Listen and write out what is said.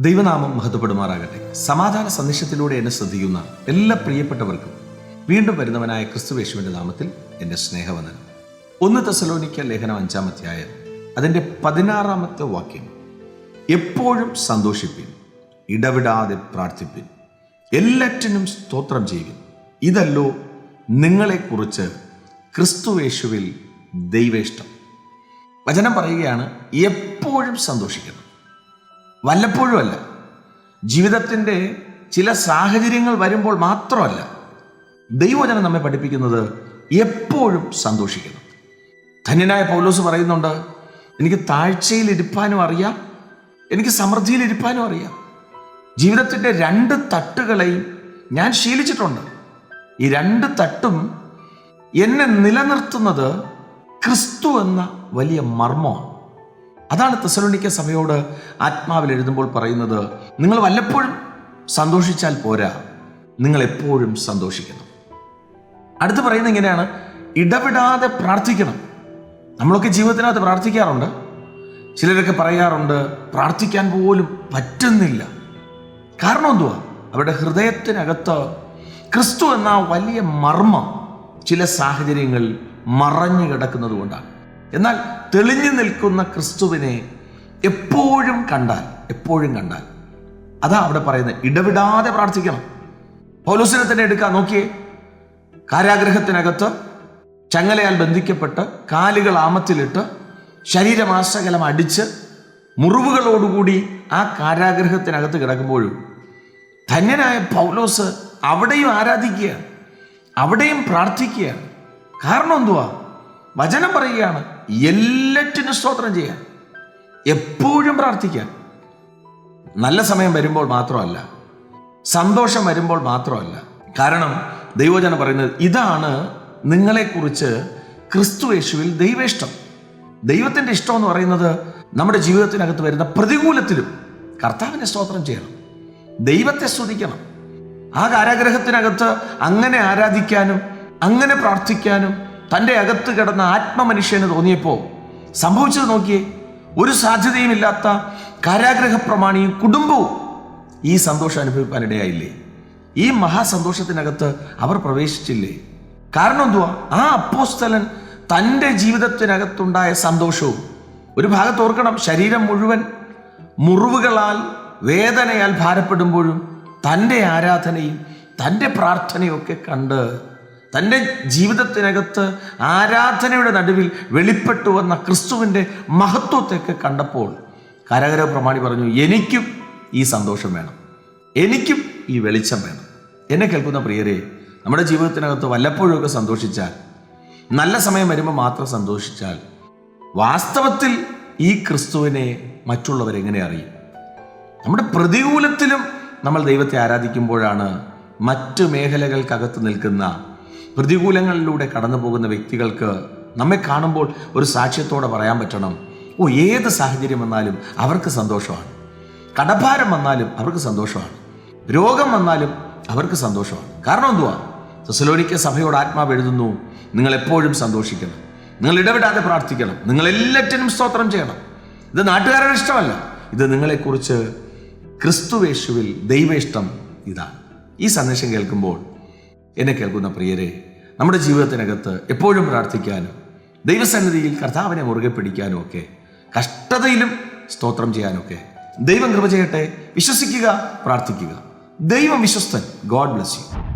ദൈവനാമം മഹത്വപ്പെടുമാറാകട്ടെ. സമാധാന സന്ദേശത്തിലൂടെ എന്നെ ശ്രദ്ധിക്കുന്ന എല്ലാ പ്രിയപ്പെട്ടവർക്കും വീണ്ടും വരുന്നവനായ ക്രിസ്തുവേശുവിന്റെ നാമത്തിൽ എന്റെ സ്നേഹവന്ദനം. ഒന്ന് തെസലോനിക്ക ലേഖനം അഞ്ചാം അധ്യായം അതിന്റെ പതിനാറാമത്തെ വാക്യം. എപ്പോഴും സന്തോഷിപ്പിൻ ഇടവിടാതെ പ്രാർത്ഥിപ്പിൻ എല്ലാറ്റിനും സ്തോത്രം ചെയ്യും ഇതല്ലോ നിങ്ങളെക്കുറിച്ച് ക്രിസ്തുവേശുവിൽ ദൈവേഷ്ടം. വചനം പറയുകയാണ് എപ്പോഴും സന്തോഷിക്കണം. വല്ലപ്പോഴും അല്ല. ജീവിതത്തിന്റെ ചില സാഹചര്യങ്ങൾ വരുമ്പോൾ മാത്രമല്ല ദൈവജനം നമ്മെ പഠിപ്പിക്കുന്നത് എപ്പോഴും സന്തോഷിക്കണം ധന്യനായ പൗലോസ് പറയുന്നുണ്ട് എനിക്ക് താഴ്ചയിൽ ഇരിപ്പാനും അറിയാം എനിക്ക് സമൃദ്ധിയിൽ ഇരിപ്പാനും അറിയാം. ജീവിതത്തിന്റെ രണ്ട് തട്ടുകളെയും ഞാൻ ശീലിച്ചിട്ടുണ്ട്. ഈ രണ്ട് തട്ടും എന്നെ നിലനിർത്തുന്നത് ക്രിസ്തു എന്ന വലിയ മർമ്മമാണ്. അതാണ് തെസലോണിക്ക സഭയോട് ആത്മാവിൽ എഴുതുമ്പോൾ പറയുന്നത് നിങ്ങൾ വല്ലപ്പോഴും സന്തോഷിച്ചാൽ പോരാ. നിങ്ങൾ എപ്പോഴും സന്തോഷിക്കണം. അടുത്ത് പറയുന്നത് ഇങ്ങനെയാണ് ഇടപെടാതെ പ്രാർത്ഥിക്കണം. നമ്മളൊക്കെ ജീവിതത്തിനകത്ത് പ്രാർത്ഥിക്കാറുണ്ട്. ചിലരൊക്കെ പറയാറുണ്ട് പ്രാർത്ഥിക്കാൻ പോലും പറ്റുന്നില്ല. കാരണം എന്തുവാ? അവരുടെ ഹൃദയത്തിനകത്ത് ക്രിസ്തു എന്ന വലിയ മർമ്മം ചില സാഹചര്യങ്ങളിൽ മറഞ്ഞു കിടക്കുന്നത് കൊണ്ടാണ്. എന്നാൽ തെളിഞ്ഞു നിൽക്കുന്ന ക്രിസ്തുവിനെ എപ്പോഴും കണ്ടാൽ എപ്പോഴും കണ്ടാൽ അതാ അവിടെ പറയുന്നത് ഇടവിടാതെ പ്രാർത്ഥിക്കണം. പൗലോസിനെ തന്നെ എടുക്കാം നോക്കിയേ. കാരാഗ്രഹത്തിനകത്ത് ചങ്ങലയാൽ ബന്ധിക്കപ്പെട്ട് കാലുകൾ ആമത്തിലിട്ട് ശരീരമാശകലം അടിച്ച് മുറിവുകളോടുകൂടി ആ കാരാഗ്രഹത്തിനകത്ത് കിടക്കുമ്പോഴും ധന്യനായ പൗലോസ് അവിടെയും ആരാധിക്കുക അവിടെയും പ്രാർത്ഥിക്കുക കാരണം എന്തുവാ? വചനം പറയുകയാണ്. എല്ലാറ്റിനും സ്തോത്രം ചെയ്യാൻ. എപ്പോഴും പ്രാർത്ഥിക്കാൻ. നല്ല സമയം വരുമ്പോൾ മാത്രമല്ല സന്തോഷം വരുമ്പോൾ മാത്രമല്ല. കാരണം ദൈവജനം പറയുന്നത് ഇതാണ് നിങ്ങളെക്കുറിച്ച് ക്രിസ്തു യേശുവിൽ ദൈവേഷ്ടം. ദൈവത്തിന്റെ ഇഷ്ടം എന്ന് പറയുന്നത് നമ്മുടെ ജീവിതത്തിനകത്ത് വരുന്ന പ്രതികൂലത്തിലും കർത്താവിനെ സ്തോത്രം ചെയ്യണം. ദൈവത്തെ സ്തുതിക്കണം. ആ കാരാഗ്രഹത്തിനകത്ത് അങ്ങനെ ആരാധിക്കാനും അങ്ങനെ പ്രാർത്ഥിക്കാനും തന്റെ അകത്ത് കിടന്ന ആത്മമനുഷ്യന് തോന്നിയപ്പോൾ സംഭവിച്ചത് നോക്കിയേ ഒരു സാധ്യതയും ഇല്ലാത്ത കാരാഗ്രഹ പ്രമാണിയും കുടുംബവും ഈ സന്തോഷം അനുഭവിക്കാനിടയായില്ലേ ഈ മഹാസന്തോഷത്തിനകത്ത് അവർ പ്രവേശിച്ചില്ലേ? കാരണം എന്തുവാ? ആ അപ്പോസ്തലൻ തന്റെ ജീവിതത്തിനകത്തുണ്ടായ സന്തോഷവും ഒരു ഭാഗത്ത് ഓർക്കണം ശരീരം മുഴുവൻ മുറിവുകളാൽ വേദനയാൽ ഭാരപ്പെടുമ്പോഴും തന്റെ ആരാധനയും തന്റെ പ്രാർത്ഥനയും ഒക്കെ കണ്ട് തന്റെ ജീവിതത്തിനകത്ത് ആരാധനയുടെ നടുവിൽ വെളിപ്പെട്ടു വന്ന ക്രിസ്തുവിന്റെ മഹത്വത്തെയൊക്കെ കണ്ടപ്പോൾ കരകര പ്രമാണി പറഞ്ഞു എനിക്കും ഈ സന്തോഷം വേണം. എനിക്കും ഈ വെളിച്ചം വേണം. എന്നെ കേൾക്കുന്ന പ്രിയരെ നമ്മുടെ ജീവിതത്തിനകത്ത് വല്ലപ്പോഴുമൊക്കെ സന്തോഷിച്ചാൽ നല്ല സമയം വരുമ്പോൾ മാത്രം സന്തോഷിച്ചാൽ വാസ്തവത്തിൽ ഈ ക്രിസ്തുവിനെ മറ്റുള്ളവരെങ്ങനെ അറിയും? നമ്മുടെ പ്രതികൂലത്തിലും നമ്മൾ ദൈവത്തെ ആരാധിക്കുമ്പോഴാണ് മറ്റു മേഖലകൾക്കകത്ത് നിൽക്കുന്ന പ്രതികൂലങ്ങളിലൂടെ കടന്നു പോകുന്ന വ്യക്തികൾക്ക് നമ്മെ കാണുമ്പോൾ ഒരു സാക്ഷ്യത്തോടെ പറയാൻ പറ്റണം. ഓ ഏത് സാഹചര്യം വന്നാലും അവർക്ക് സന്തോഷമാണ്. കടഭാരം വന്നാലും അവർക്ക് സന്തോഷമാണ്. രോഗം വന്നാലും അവർക്ക് സന്തോഷമാണ്. കാരണം എന്തുവാ? സസലോനിക്ക സഭയോട് ആത്മാവ് എഴുതുന്നു നിങ്ങൾ എപ്പോഴും സന്തോഷിക്കണം. നിങ്ങൾ ഇടപെടാതെ പ്രാർത്ഥിക്കണം. നിങ്ങൾ എല്ലാറ്റിനും സ്തോത്രം ചെയ്യണം. ഇത് നാട്ടുകാരുടെ ഇഷ്ടമല്ല. ഇത് നിങ്ങളെക്കുറിച്ച് ക്രിസ്തുവേശുവിൽ ദൈവേഷ്ടം ഇതാണ്. ഈ സന്ദേശം കേൾക്കുമ്പോൾ എന്നെ കേൾക്കുന്ന പ്രിയരെ നമ്മുടെ ജീവിതത്തിനകത്ത് എപ്പോഴും പ്രാർത്ഥിക്കാനും ദൈവസന്നിധിയിൽ കർത്താവിനെ മുറുകെ പിടിക്കാനും ഒക്കെ കഷ്ടതയിലും സ്തോത്രം ചെയ്യാനൊക്കെ ദൈവം കൃപ ചെയ്യട്ടെ. വിശ്വസിക്കുക പ്രാർത്ഥിക്കുക. ദൈവം വിശ്വസ്തൻ. God bless you